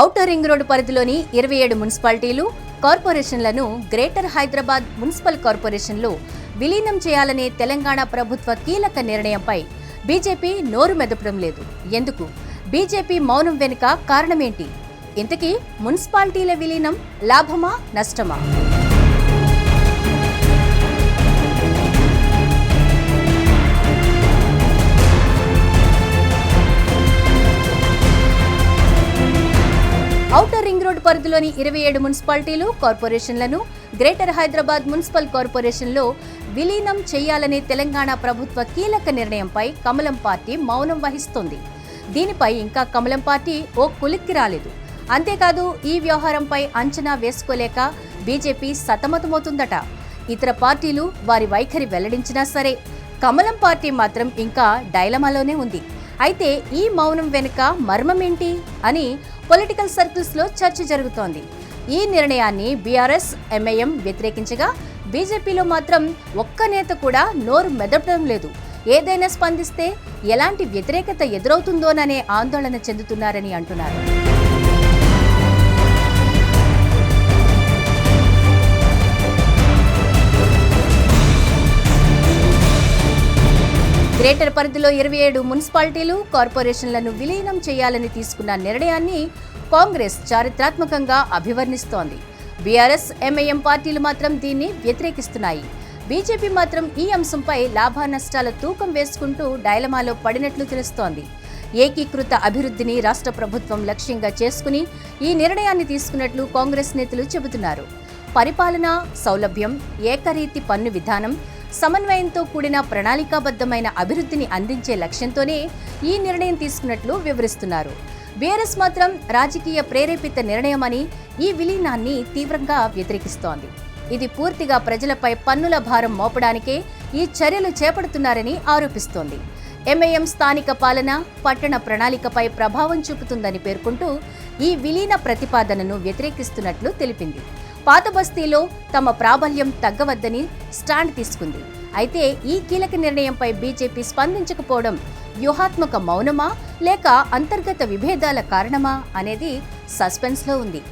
Outer ring road పరిధిలోని ఇరవై ఏడు మున్సిపాలిటీలు కార్పొరేషన్లను గ్రేటర్ హైదరాబాద్ మున్సిపల్ కార్పొరేషన్లో విలీనం చేయాలనే తెలంగాణ ప్రభుత్వ కీలక నిర్ణయంపై బీజేపీ నోరు మెదపడం లేదు. ఎందుకు? బీజేపీ మౌనం వెనుక కారణమేంటి? ఇంతకీ మున్సిపాలిటీల విలీనం లాభమా నష్టమా? ఔటర్ రింగ్ రోడ్ పరిధిలోని ఇరవై ఏడు మున్సిపాలిటీలు కార్పొరేషన్లను గ్రేటర్ హైదరాబాద్ మున్సిపల్ కార్పొరేషన్లో విలీనం చేయాలనే తెలంగాణ ప్రభుత్వ కీలక నిర్ణయంపై కమలం పార్టీ మౌనం వహిస్తోంది. దీనిపై ఇంకా కమలం పార్టీ ఓ కులిక్కి రాలేదు. అంతేకాదు ఈ వ్యవహారంపై అంచనా వేసుకోలేక బీజేపీ సతమతమవుతుందట. ఇతర పార్టీలు వారి వైఖరి వెల్లడించినా సరే కమలం పార్టీ మాత్రం ఇంకా డైలమాలోనే ఉంది. అయితే ఈ మౌనం వెనుక మర్మమేంటి అని పొలిటికల్ సర్కిల్స్లో చర్చ జరుగుతోంది. ఈ నిర్ణయాన్ని బీఆర్ఎస్ ఎంఐఎం వ్యతిరేకించగా బీజేపీలో మాత్రం ఒక్క నేత కూడా నోరు మెదపడం లేదు. ఏదైనా స్పందిస్తే ఎలాంటి వ్యతిరేకత ఎదురవుతుందోననే ఆందోళన చెందుతున్నారని అంటున్నారు. గ్రేటర్ పరిధిలో ఇరవై ఏడు మున్సిపాలిటీలు కార్పొరేషన్లను విలీనం చేయాలని తీసుకున్న నిర్ణయాన్ని కాంగ్రెస్ చారిత్రాత్మకంగా అభివర్ణిస్తోంది. బీఆర్ఎస్ ఎంఐఎం పార్టీలు మాత్రం దీన్ని వ్యతిరేకిస్తున్నాయి. బీజేపీ మాత్రం ఈ అంశంపై లాభానష్టాల తూకం వేసుకుంటూ డైలమాలో పడినట్లు తెలుస్తోంది. ఏకీకృత అభివృద్ధిని రాష్ట్ర ప్రభుత్వం లక్ష్యంగా చేసుకుని ఈ నిర్ణయాన్ని తీసుకున్నట్లు కాంగ్రెస్ నేతలు చెబుతున్నారు. పరిపాలన సౌలభ్యం ఏకరీతి పన్ను విధానం సమన్వయంతో కూడిన ప్రణాళికాబద్ధమైన అభివృద్ధిని అందించే లక్ష్యంతోనే ఈ నిర్ణయం తీసుకున్నట్లు వివరిస్తున్నారు. బీఆర్ఎస్ మాత్రం రాజకీయ ప్రేరేపిత నిర్ణయమని ఈ విలీనాన్ని తీవ్రంగా వ్యతిరేకిస్తోంది. ఇది పూర్తిగా ప్రజలపై పన్నుల భారం మోపడానికే ఈ చర్యలు చేపడుతున్నారని ఆరోపిస్తోంది. ఎంఐఎం స్థానిక పాలన పట్టణ ప్రణాళికపై ప్రభావం చూపుతుందని పేర్కొంటూ ఈ విలీన ప్రతిపాదనను వ్యతిరేకిస్తున్నట్లు తెలిపింది. పాత బస్తీలో తమ ప్రాబల్యం తగ్గవద్దని స్టాండ్ తీసుకుంది. అయితే ఈ కీలక నిర్ణయంపై బీజేపీ స్పందించకపోవడం వ్యూహాత్మక మౌనమా లేక అంతర్గత విభేదాల కారణమా అనేది సస్పెన్స్లో ఉంది.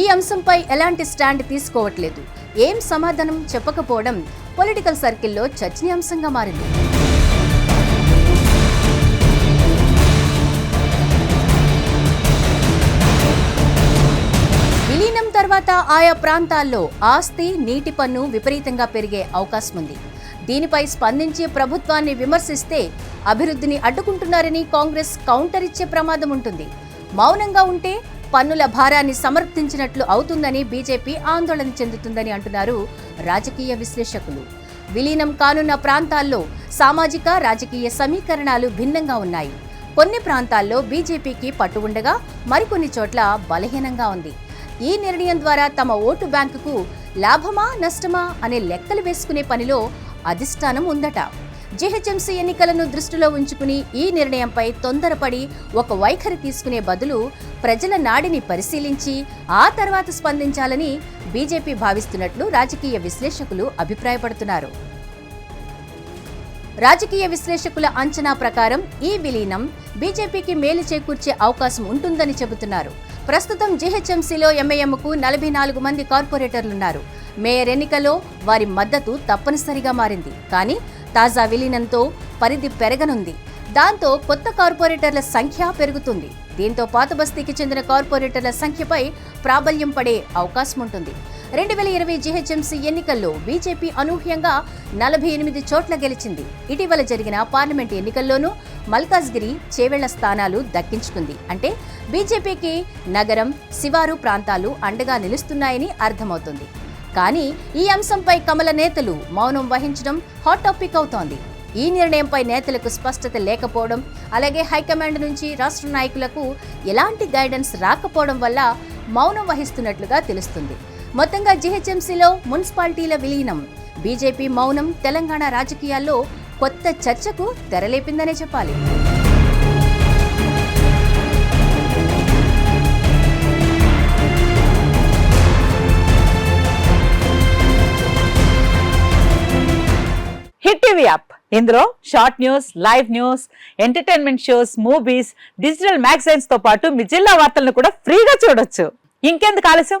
ఈ అంశంపై ఎలాంటి స్టాండ్ తీసుకోవట్లేదు. ఏం సమాధానం చెప్పకపోవడం పొలిటికల్ సర్కిల్లో చర్చనీయాంశంగా మారింది. తర్వాత ఆయా ప్రాంతాల్లో ఆస్తి నీటి పన్ను విపరీతంగా పెరిగే అవకాశం ఉంది దీనిపై స్పందించి ప్రభుత్వాన్ని విమర్శిస్తే అభివృద్ధిని అడ్డుకుంటున్నారని కాంగ్రెస్ కౌంటర్ ఇచ్చే ప్రమాదం ఉంటుంది. మౌనంగా ఉంటే పన్నుల భారాన్ని సమర్థించినట్లు అవుతుందని బీజేపీ ఆందోళన చెందుతుందని అంటున్నారు రాజకీయ విశ్లేషకులు. విలీనం కానున్న ప్రాంతాల్లో సామాజిక రాజకీయ సమీకరణాలు భిన్నంగా ఉన్నాయి. కొన్ని ప్రాంతాల్లో బీజేపీకి పట్టు ఉండగా మరికొన్ని చోట్ల బలహీనంగా ఉంది. ఈ నిర్ణయం ద్వారా తమ ఓటు బ్యాంకుకు లాభమా నష్టమా అనే లెక్కలు వేసుకునే పనిలో అధిష్టానం ఉందట. జిహెచ్ఎంసీ ఎన్నికలను దృష్టిలో ఉంచుకుని ఈ నిర్ణయంపై తొందరపడి ఒక వైఖరి తీసుకునే బదులు ప్రజల నాడిని పరిశీలించి ఆ తర్వాత స్పందించాలని బీజేపీ భావిస్తున్నట్లు రాజకీయ విశ్లేషకులు అభిప్రాయపడుతున్నారు. రాజకీయ విశ్లేషకుల అంచనా ప్రకారం ఈ విలీనం బీజేపీకి మేలు చేకూర్చే అవకాశం ఉంటుందని చెబుతున్నారు. ప్రస్తుతం జీహెచ్ఎంసీలో ఎంఏఎంకు నలభై నాలుగు మంది కార్పొరేటర్లున్నారు. మేయర్ ఎన్నికలో వారి మద్దతు తప్పనిసరిగా మారింది. కానీ తాజా విలీనంతో పరిధి పెరగనుంది. దాంతో కొత్త కార్పొరేటర్ల సంఖ్య పెరుగుతుంది. దీంతో పాత బస్తీకి చెందిన కార్పొరేటర్ల సంఖ్యపై ప్రాబల్యం పడే అవకాశం ఉంటుంది రెండు వేల ఇరవై జీహెచ్ఎంసీ ఎన్నికల్లో బీజేపీ అనూహ్యంగా నలభై ఎనిమిది చోట్ల గెలిచింది. ఇటీవల జరిగిన పార్లమెంట్ ఎన్నికల్లోనూ మల్కాజ్గిరి చేవెళ్ళ స్థానాలు దక్కించుకుంది. అంటే బీజేపీకి నగరం శివారు ప్రాంతాలు అండగా నిలుస్తున్నాయని అర్థమవుతుంది. కానీ ఈ అంశంపై కమల నేతలు మౌనం వహించడం హాట్ టాపిక్ అవుతోంది. ఈ నిర్ణయంపై నేతలకు స్పష్టత లేకపోవడం అలాగే హైకమాండ్ నుంచి రాష్ట్ర నాయకులకు ఎలాంటి గైడెన్స్ రాకపోవడం వల్ల మౌనం వహిస్తున్నట్లుగా తెలుస్తుంది. మొత్తంగా జీహెచ్ఎంసీలో మున్సిపాలిటీల విలీనం. బీజేపీ మౌనం తెలంగాణ రాజకీయాల్లో కొత్త చర్చకు తెరలేపిందనే చెప్పాలి. Hit TV app. ఇందులో short news live news entertainment shows movies digital మ్యాగజైన్స్తో పాటు మీ జిల్లా వార్తలను కూడా ఫ్రీగా చూడొచ్చు. ఇంకెందుకు ఆలస్యం?